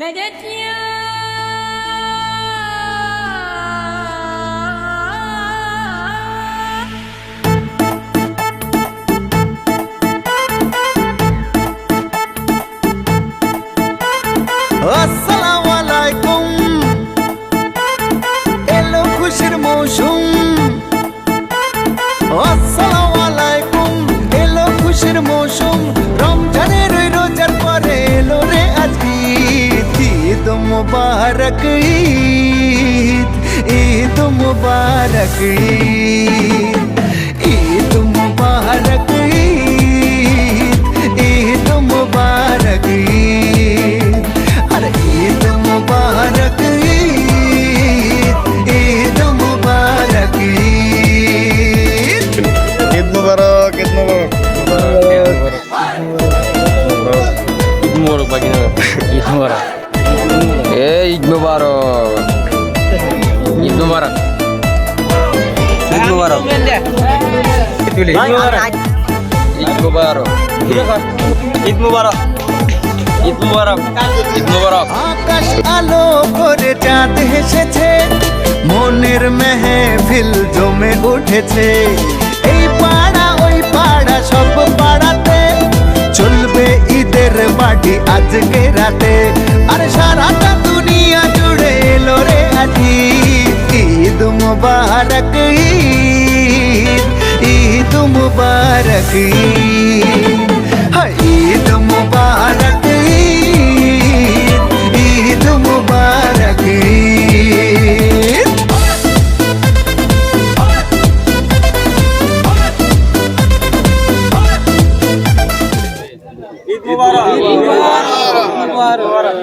Medet ya. Assalamu alaikum এলো খুশির মৌসুম Assalamu मुबारक ईद ईद मुबारक ईद ईद मुबारक ईद ईद मुबारक अरे ईद मुबारक ईद ईद मुबारक ईद। मुबारक ईद मुबारक। मुबारक। मुबारक मुबारक। मुबारक। মুবারক ঈদ মুবারক ঈদ মুবারক ঈদ মুবারক ঈদ মুবারক ঈদ মুবারক ঈদ মুবারক আকাশ আলো করে চাঁদ হেসেছে মনের মেহফিল জমে উঠেছে। এই পাড়া ওই পাড়া সব পাড়াতে চলবে ঈদের বাড়ি আজকে রাতে। আর সারাটা মুবারক ঈদ ঈদ মুবারক ঈদ মুবারক ঈদ ঈদ মুবারক ঈদ ঈদ মোবারক ঈদ মোবারক